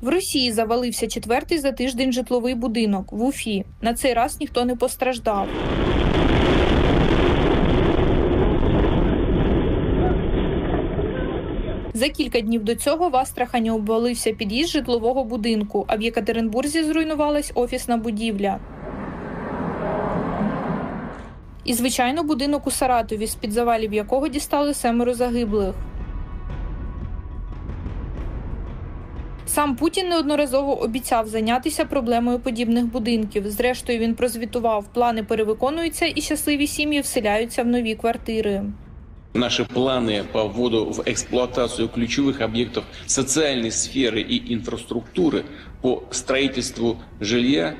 В Росії завалився четвертий за тиждень житловий будинок в Уфі. На цей раз ніхто не постраждав. За кілька днів до цього в Астрахані обвалився під'їзд житлового будинку, а в Єкатеринбурзі зруйнувалась офісна будівля. І, звичайно, будинок у Саратові, з-під завалів якого дістали семеро загиблих. Сам Путін неодноразово обіцяв зайнятися проблемою подібних будинків. Зрештою, він прозвітував, плани перевиконуються і щасливі сім'ї вселяються в нові квартири. Наши планы по вводу в эксплуатацию ключевых объектов социальной сферы и инфраструктуры по строительству жилья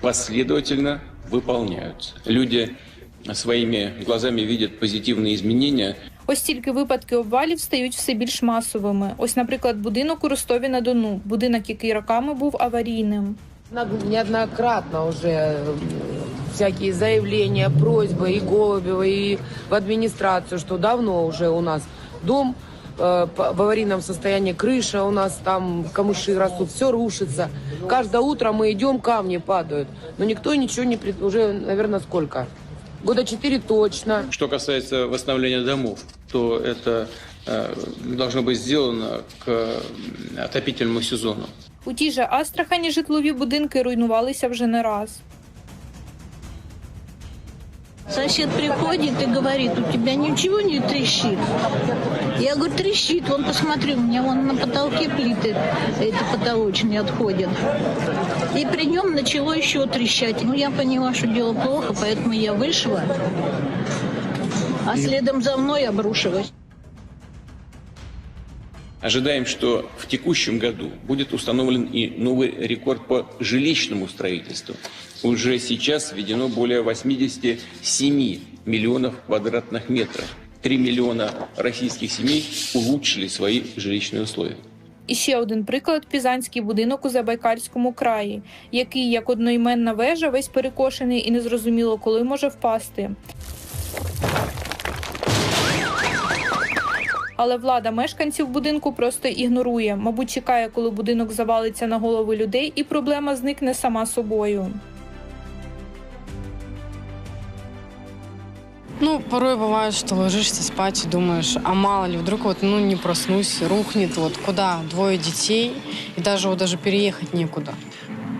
последовательно выполняются. Люди своими глазами видят позитивные изменения Ось тільки випадки обвалів стають все більш масовими. Ось, наприклад, будинок у Ростові на Дону, будинок, який роками був аварійним. Неоднократно уже э, всякие заявления, просьбы и Голубева, и в администрацию, что давно уже у нас дом э, по- в аварийном состоянии, крыша у нас там, камыши растут, все рушится. Каждое утро мы идем, камни падают. Но никто ничего не... пред- Уже, наверное, сколько? Года четыре точно. Что касается восстановления домов, то это э, должно быть сделано к э, отопительному сезону. У тій же Астрахані житлові будинки руйнувалися вже не раз. Сосед приходит и говорит, у тебя ничего не трещит? Я говорю, трещит. Вон, посмотри, у меня вон на потолке плиты эти потолочные отходят. И при нем начало еще трещать. Ну, я поняла, что дело плохо, поэтому я вышла. А следом за мной обрушилась. Ожидаем, что в текущем году будет установлен и новый рекорд по жилищному строительству. Уже сейчас введено более 87 миллионов квадратных метров. 3 миллиона российских семей улучшили свои жилищные условия. І ще один приклад пізанський будинок у Забайкальському краї, який, як одноіменна вежа, весь перекошений і незрозуміло, коли може впасти. Але влада мешканців будинку просто ігнорує. Мабуть, чекає, коли будинок завалиться на голови людей, і проблема зникне сама собою. Ну, порой бывает, что ложишься спать и а мало ли, вдруг вот, ну, не проснусь, рухнет, вот куда, двое детей, и даже вот даже переехать некуда.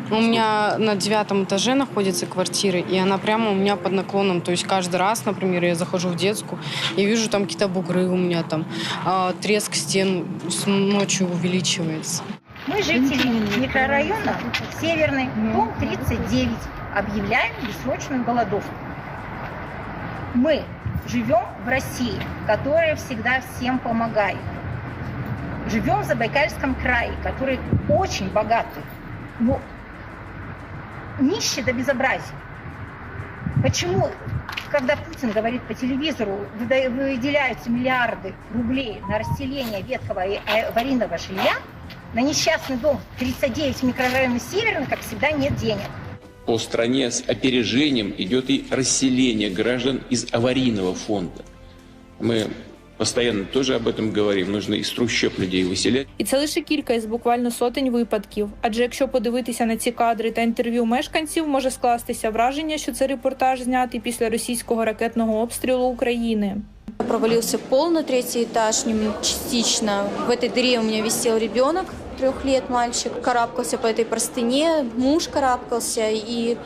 У меня на девятом этаже находится квартира, и она прямо у меня под наклоном. То есть каждый раз, например, я захожу в детскую, и вижу там какие-то бугры у меня там, а, треск стен с ночью увеличивается. Мы жители микрорайона Северный, дом 39, объявляем бессрочную голодовку. Мы живем в России, которая всегда всем помогает. Живем в Забайкальском крае, который очень богатый, но нищий до безобразия. Почему, когда Путин говорит по телевизору, выделяются миллиарды рублей на расселение ветхого и аварийного жилья, на несчастный дом 39 микрорайона Северный, как всегда, нет денег. По стране с опережением идет и расселение граждан из аварийного фонда. Мы постоянно тоже об этом говорим. Нужно из трущоб людей выселять. І це лише кілька із буквально сотень випадків. Адже якщо подивитися на ці кадри та інтерв'ю мешканців, може скластися враження, що це репортаж знятий після російського ракетного обстрілу України. Провалился пол на третий этаж нем- частично. В этой дыре у меня висел ребенок, трех лет мальчик. Карабкался по этой простыне, муж карабкался. И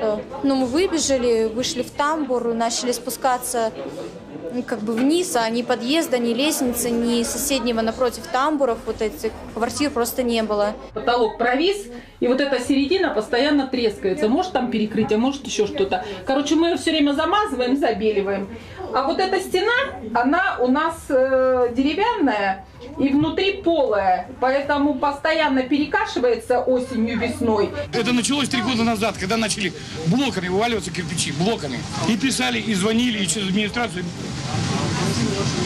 э, ну, мы выбежали, вышли в тамбур, начали спускаться ну, Как бы вниз, а ни подъезда, ни лестницы, ни соседнего напротив тамбуров, вот этих квартир просто не было. потолок провис, и вот эта середина постоянно трескается. Может там перекрытие, может еще что-то. Короче, мы ее все время замазываем, забеливаем. А вот эта стена, она у нас э, деревянная и внутри полая, поэтому постоянно перекашивается осенью, весной. Это началось три года назад, когда начали блоками вываливаться кирпичи, блоками. И писали, и звонили, и через администрацию.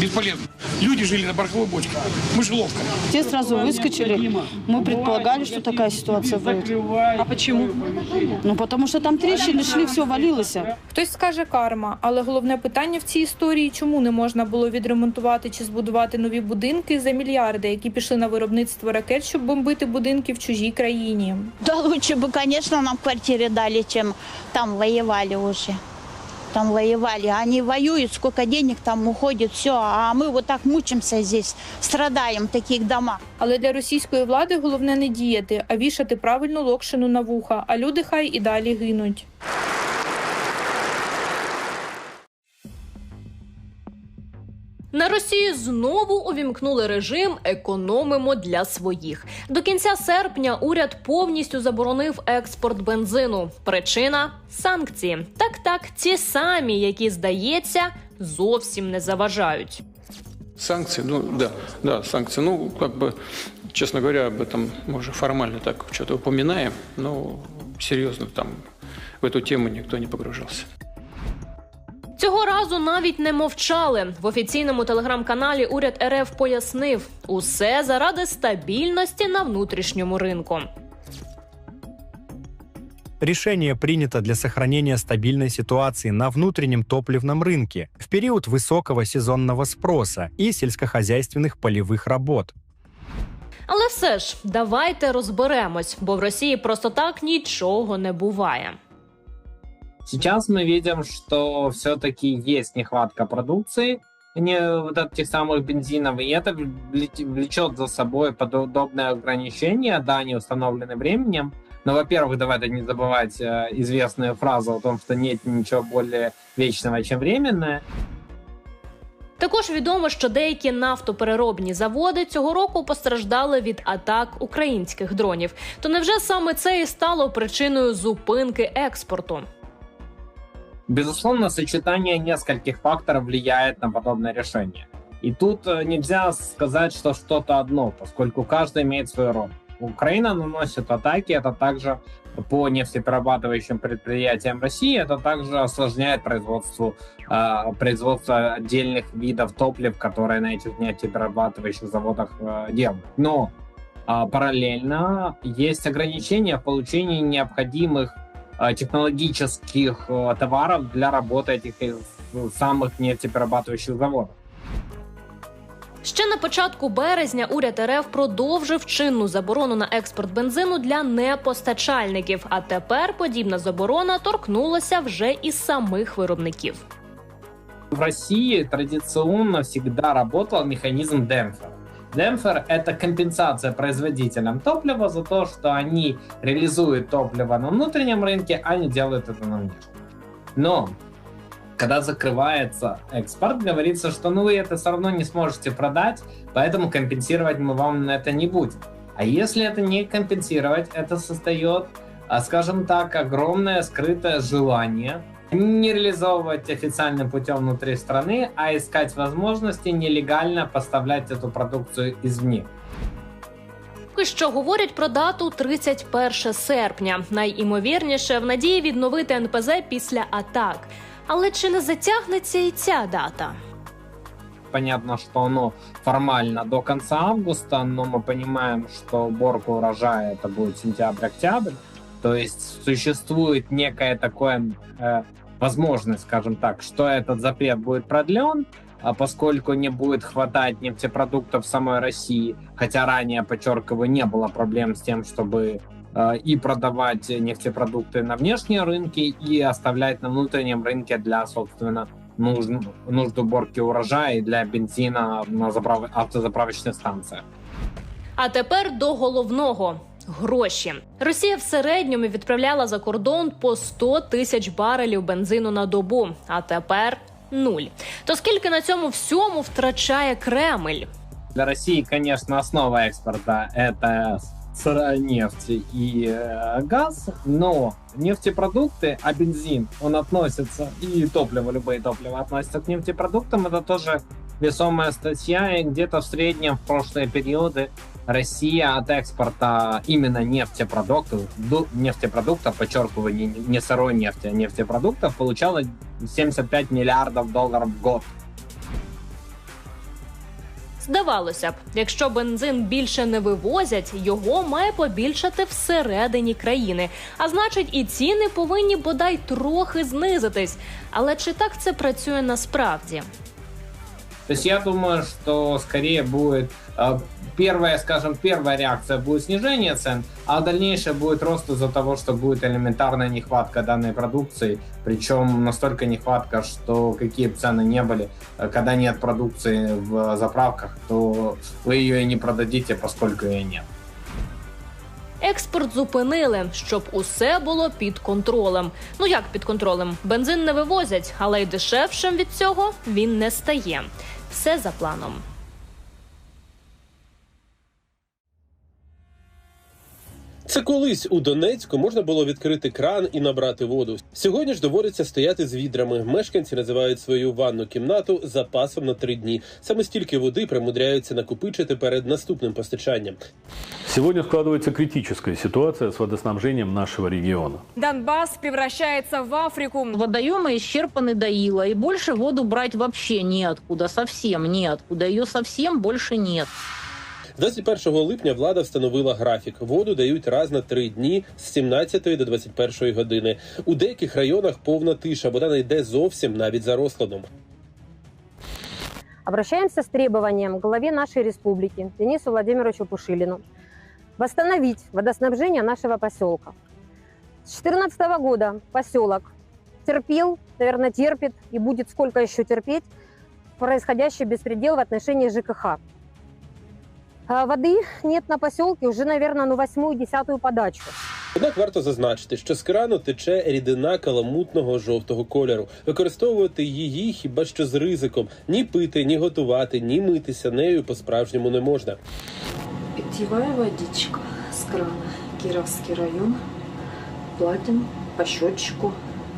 Бесполезно. Люди жили на пороховой бочке. Мышеловка. Те сразу выскочили. Мы предполагали, что такая ситуация будет. А почему? Ну, потому что там трещины шли, все валилось. Хтось скаже карма, але головне питання в цій історії, чому не можна було відремонтувати чи збудувати нові будинки за мільярди, які пішли на виробництво ракет, щоб бомбити будинки в чужій країні. Да лучше бы, конечно, нам квартиры дали, чем там воевали уже. Там воевали. Они воюют, сколько денег там уходит, все. А мы вот так мучимся здесь, страдаем в таких домах. Але для російської влади головне не діяти, а вішати правильну локшину на вуха, а люди хай і далі гинуть. Росії знову увімкнули режим економимо для своїх. До кінця серпня уряд повністю заборонив експорт бензину. Причина санкції. Так, так, ті самі, які здається, зовсім не заважають. Санкции, ну да, да, санкции. Ну, как бы, честно говоря, об этом мы уже формально так что-то упоминаем, но серьезно там в эту тему никто не погружался. Цього разу навіть не мовчали. В офіційному телеграм-каналі уряд РФ пояснив усе заради стабільності на внутрішньому ринку. Решение принято для сохранения стабильной ситуации на внутреннем топливном рынке в период высокого сезонного спроса и сельскохозяйственных полевых работ. Але все ж давайте розберемось, бо в Росії просто так нічого не буває. Сейчас мы видим, что все-таки есть нехватка продукции, не вот этих самых бензинов, и это влеч- влечет за собой подобные ограничения, да, они установлены временем. Но, во-первых, давайте не забывать э, известную фразу о том, что нет ничего более вечного, чем временное. Також відомо, що деякі нафтопереробні заводи цього року постраждали від атак українських дронів. То невже саме це і стало причиною зупинки експорту? Безусловно, сочетание нескольких факторов влияет на подобное решение. И тут э, нельзя сказать, что что-то одно, поскольку каждый имеет свою роль. Украина наносит атаки, это также по нефтеперерабатывающим предприятиям России, это также осложняет производство, э, производство отдельных видов топлив, которые на этих нефтеперерабатывающих заводах э, делают. Но э, параллельно есть ограничения в получении необходимых технологических э, товаров для работы этих э, самых нефтеперерабатывающих заводов. Ще на початку березня уряд РФ продовжив чинну заборону на експорт бензину для непостачальників. А тепер подібна заборона торкнулася вже і самих виробників. В России традиционно всегда работал механизм демпфера. Демпфер — это компенсация производителям топлива за то, что они реализуют топливо на внутреннем рынке, а не делают это на внешнем. Но когда закрывается экспорт, говорится, что ну вы это все равно не сможете продать, поэтому компенсировать мы вам это не будем. А если это не компенсировать, это создает, а, скажем так, огромное скрытое желание не реализовывать официальным путем внутри страны, а искать возможности нелегально поставлять эту продукцию извне. Поки що говорять про дату 31 серпня. Найімовірніше в надії відновити НПЗ після атак. Але чи не затягнеться і ця дата? Понятно, что оно формально до конца августа, но мы понимаем, что уборка урожая это будет сентябрь-октябрь. То есть существует некая такая э, возможность, скажем так, что этот запрет будет продлен, а поскольку не будет хватать нефтепродуктов в самой России, хотя ранее, подчеркиваю, не было проблем с тем, чтобы э, и продавать нефтепродукты на внешние рынки, и оставлять на внутреннем рынке для, собственно, нужд, нужд уборки урожая и для бензина на заправ... автозаправочных станциях. А тепер до головного. Гроші Росія в середньому відправляла за кордон по 100 тисяч барелів бензину на добу, а тепер нуль. То скільки на цьому всьому втрачає Кремль? Для России, конечно, основа экспорта это сырая нефть и э, газ, но нефтепродукты, а бензин, он относится, и топливо, любые топлива относятся к нефтепродуктам, это тоже весомая статья, и где-то в среднем в прошлые периоды Россия от экспорта именно нефтепродуктов, ду- нефтепродуктов, подчеркиваю, не, не сырой нефти, а нефтепродуктов, получала 75 миллиардов долларов в год. Здавалося б, якщо бензин більше не вивозять, його має побільшати всередині країни. А значить, і ціни повинні бодай трохи знизитись. Але чи так це працює насправді? То есть я думаю, что скорее будет э, первая, скажем, первая реакция будет снижение цен, а дальнейшее будет рост из-за того, что будет элементарная нехватка данной продукции, причем настолько нехватка, что какие бы цены не были, э, когда нет продукции в заправках, то вы ее и не продадите, поскольку ее нет. Експорт зупинили, щоб усе було під контролем. Ну як під контролем? Бензин не вивозять, але й дешевшим від цього він не стає. Все за планом. Це колись у Донецьку можна було відкрити кран і набрати воду. Сьогодні ж доводиться стояти з відрами. Мешканці називають свою ванну кімнату запасом на три дні. Саме стільки води примудряються накопичити перед наступним постачанням. Сегодня складывается критическая ситуация с водоснабжением нашего региона. Донбасс превращается в Африку. Водоемы исчерпаны до ила, и больше воду брать вообще неоткуда, совсем неоткуда. Ее совсем больше нет. 21 липня влада встановила графік. Воду дають раз на три дні з 17 до 21 години. У деяких районах повна тиша, вода не йде зовсім навіть за розкладом. Обращаемся с требованием к главе нашей республики Денису Владимировичу Пушилину восстановить водоснабжение нашего поселка. С 2014 года поселок терпел, наверное, терпит и будет сколько еще терпеть происходящий беспредел в отношении ЖКХ. А Воды нет на поселке уже, наверное, ну восьмую-десятую подачу. Однак варто зазначити, що з крану тече рідина каламутного жовтого кольору. Використовувати її хіба що з ризиком ні пити, ні готувати, ні митися нею по-справжньому не можна. Питьевая водичка с крана. Кировский район. Платим по счетчику,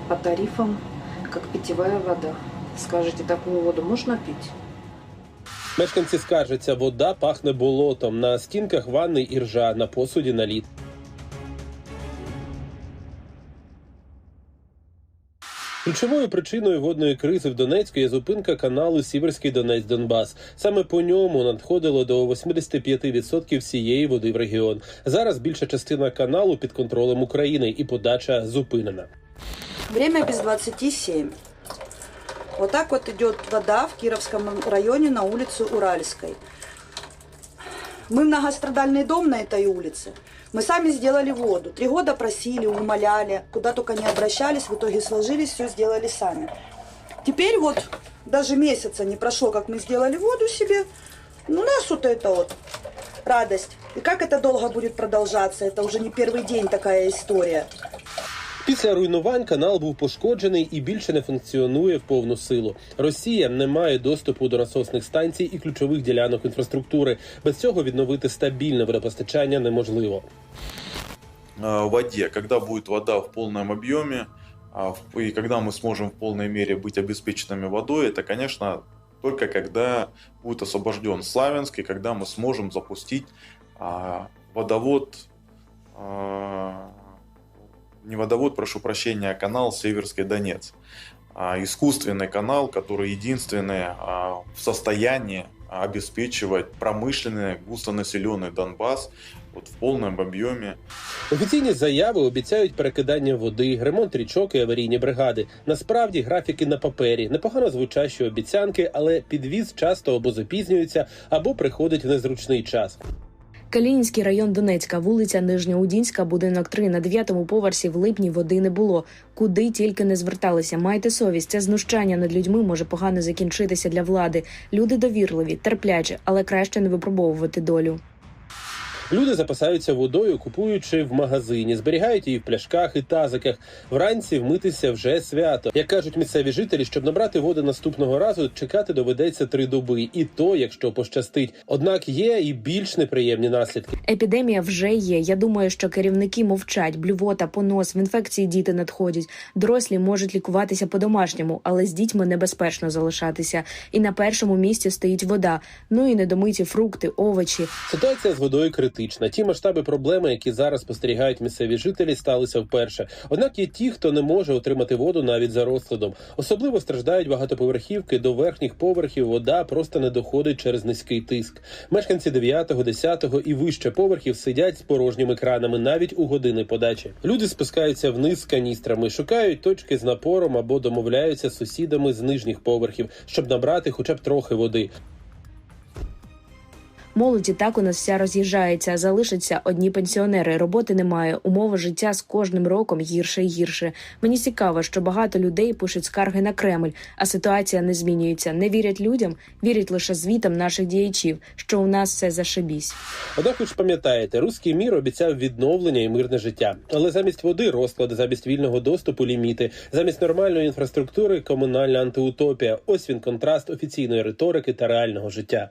по тарифам, как питьевая вода. Скажите, такую воду можно пить? Мешканці скаржаться, вода пахне болотом. На стінках ванни іржа, на посуді наліт. Ключовою причиною водної кризи в Донецьку є зупинка каналу Сіверський Донець Донбас. Саме по ньому надходило до 85% всієї води в регіон. Зараз більша частина каналу під контролем України і подача зупинена. Время без 27. Вот так вот идет вода в Кировском районе на улице Уральской. Мы многострадальный дом на этой улице. Мы сами сделали воду. Три года просили, умоляли, куда только не обращались, в итоге сложились, все сделали сами. Теперь вот даже месяца не прошло, как мы сделали воду себе. Ну, нас вот это вот радость. И как это долго будет продолжаться, это уже не первый день такая история. Після руйнувань канал був пошкоджений і більше не функціонує в повну силу. Росія не має доступу до насосних станцій і ключових ділянок інфраструктури. Без цього відновити стабільне водопостачання неможливо. э, в воде, когда будет вода в полном объеме, а, в- и когда мы сможем в полной мере быть обеспеченными водой, это, конечно, только когда будет освобожден Славянск, и когда мы сможем запустить а, водовод, а, не водовод, прошу прощения, а канал Северский Донец. А, Искусственный канал, который единственный а, в состоянии обеспечивать промышленный густонаселенный Донбасс вот в полном объеме. Офіційні заяви обіцяють перекидання води, ремонт річок і аварійні бригади. Насправді графіки на папері, непогано звучащі обіцянки, але підвіз часто або запізнюється, або приходить в незручний час. Калінінський район Донецька, вулиця Нижньоудінська, будинок 3. На дев'ятому поверсі в липні води не було. Куди тільки не зверталися. Майте совість. Це знущання над людьми може погано закінчитися для влади. Люди довірливі, терплячі, але краще не випробовувати долю. Люди запасаються водою, купуючи в магазині, зберігають її в пляшках і тазиках. Вранці вмитися вже свято. Як кажуть місцеві жителі, щоб набрати воду наступного разу, чекати доведеться три доби, і то, якщо пощастить. Однак є і більш неприємні наслідки. Епідемія вже є. Я думаю, що керівники мовчать, блювота, понос, в інфекції діти надходять. Дорослі можуть лікуватися по-домашньому, але з дітьми небезпечно залишатися. І на першому місці стоїть вода. Ну і недомиті фрукти, овочі. Ситуація з водою критична. Критична. Ті масштаби проблеми, які зараз спостерігають місцеві жителі, сталися вперше. Однак є ті, хто не може отримати воду навіть за розкладом. Особливо страждають багатоповерхівки. До верхніх поверхів вода просто не доходить через низький тиск. Мешканці 9, 10 і вище поверхів сидять з порожніми кранами навіть у години подачі. Люди спускаються вниз з каністрами, шукають точки з напором або домовляються з сусідами з нижніх поверхів, щоб набрати хоча б трохи води. Молодь і так у нас вся роз'їжджається, залишаться одні пенсіонери. Роботи немає. Умови життя з кожним роком гірше і гірше. Мені цікаво, що багато людей пишуть скарги на Кремль, а ситуація не змінюється. Не вірять людям, вірять лише звітам наших діячів, що у нас все зашибісь. Однак ви ж пам'ятаєте, руський мір обіцяв відновлення і мирне життя. Але замість води розклади, замість вільного доступу ліміти, замість нормальної інфраструктури комунальна антиутопія. Ось він контраст офіційної риторики та реального життя.